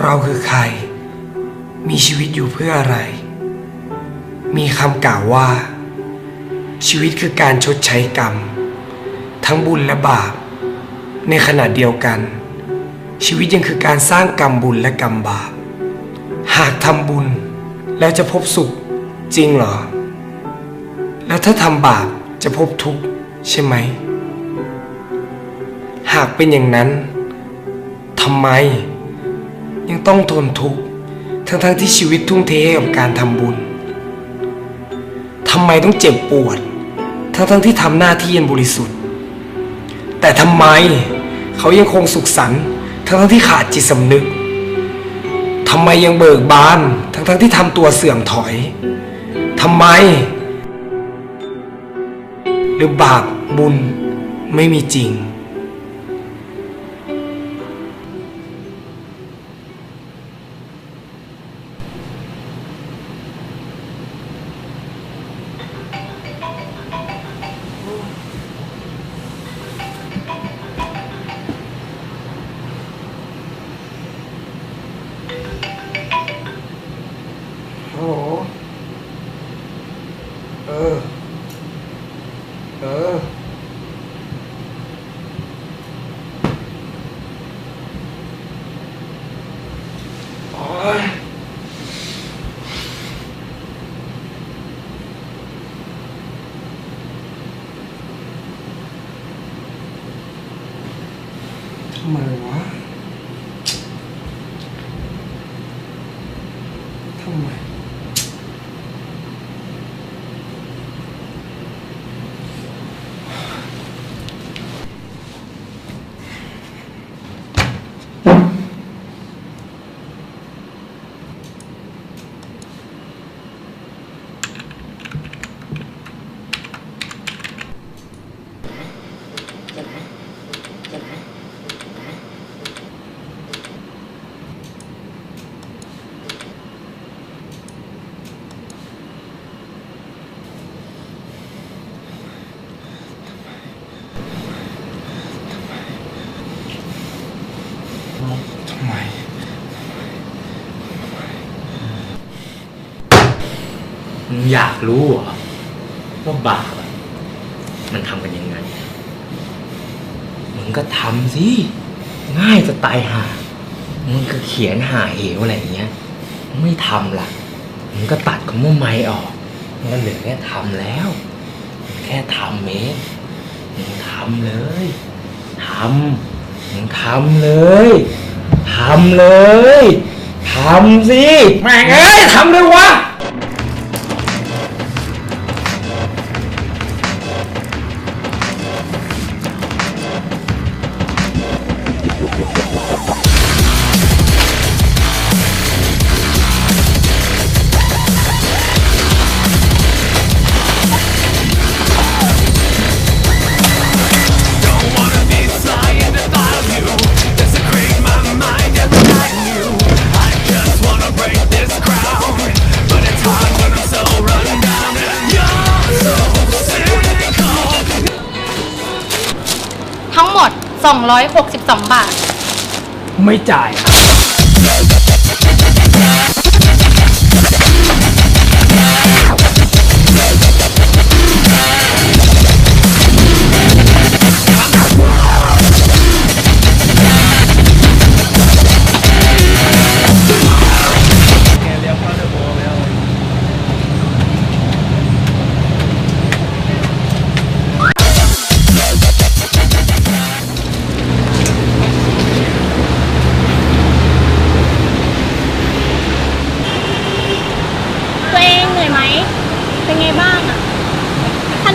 เราคือใคร มีชีวิตอยู่เพื่ออะไร มีคำกล่าวว่า ชีวิตคือการชดใช้กรรม ทั้งบุญและบาป ในขณะเดียวกัน ชีวิตยังคือการสร้างกรรมบุญและกรรมบาป หากทำบุญแล้วจะพบสุขจริงเหรอ แล้วถ้าทำบาปจะพบทุกข์ใช่ไหม หากเป็นอย่างนั้นทำไม ยังต้องทนทุกข์ทั้งๆที่ชีวิตทุ่มเทให้กับการทำบุญทำไมต้องเจ็บปวด ทั้งๆที่ทำหน้าที่อันบริสุทธิ์ แต่ทำไมเขายังคงสุขสันต์ทั้งๆที่ขาดจิตสำนึกทำไมยังเบิกบาน ทั้งๆที่ทำตัวเสื่อมถอยทำไม หรือบาปบุญไม่มีจริง โอ๊ อยากรู้เหรอว่าบาปอะมันทำกันยังไง มึงก็ทำสิ ง่ายจะตายห่า มึงก็เขียนหาเหวอะไรอย่างเงี้ย ไม่ทำล่ะ มึงก็ตัดคำว่าไม่ออก มันก็เหลือแค่ทำแล้ว แค่ทำเองมึงทำเลย ทำ มึงทำเลย ทำเลย ทำสิ แม่งเอ้ยทำเลยวะ 262 บาท ไม่จ่าย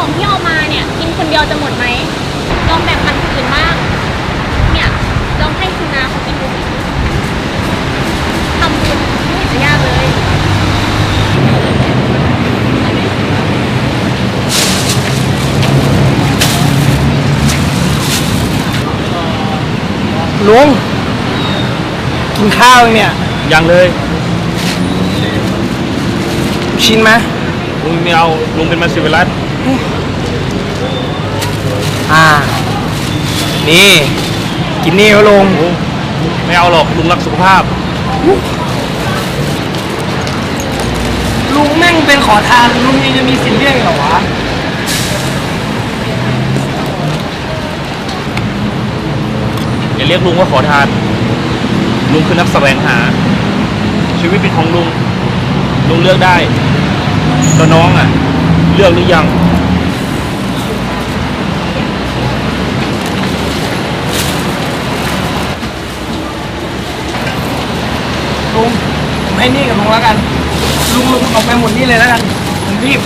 นมที่เอามาเนี่ย กินคนเดียวจะหมดไหมลองแบ่งปันคนอื่นบ้างเนี่ยลองให้คุณนาเขากินดูสิทำบุญไม่เห็นจะยากเลยลุงกินข้าวยังเนี่ยยังเลยชิ้นไหมลุงไม่เอาลุงเป็นมาสิวิรัต อ่า นี่ กินนี่ก็ลงโอ้ไม่เอาหรอกลุงรักสุขภาพ ลุงแม่งเป็นขอทาน ลุงยังจะมีสิทธิ์เรียกอีกเหรอวะ อย่าเรียกลุงว่าขอทาน ลุงคือนักแสวงหา ชีวิตเป็นของลุง ลุงเลือกได้แล้วน้องอะเลือกหรือยังลุงผมให้นี่กับลุงแล้วกัน ลุงลุงออกไปหมดนี่เลยแล้วกันผมรีบ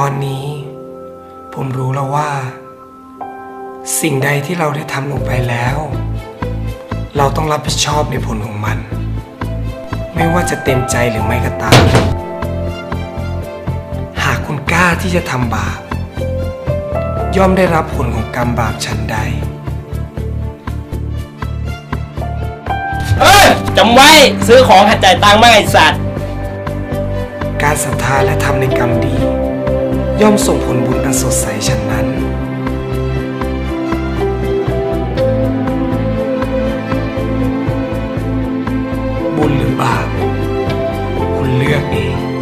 ตอนนี้ ผมรู้แล้วว่า สิ่งใดที่เราได้ทำลงไปแล้ว เราต้องรับผิดชอบในผลของมัน ไม่ว่าจะเต็มใจหรือไม่ก็ตาม หากคุณกล้าที่จะทำบาป ย่อมได้รับผลของกรรมบาปฉันใดเออจำไว้ซื้อของหัดจ่ายตังค์มากไอสัตว์ การศรัทธาและทำในกรรมดี ย่อมส่งผลบุญอันสดใสฉันนั้น บุญหรือบาปคุณเลือกเอง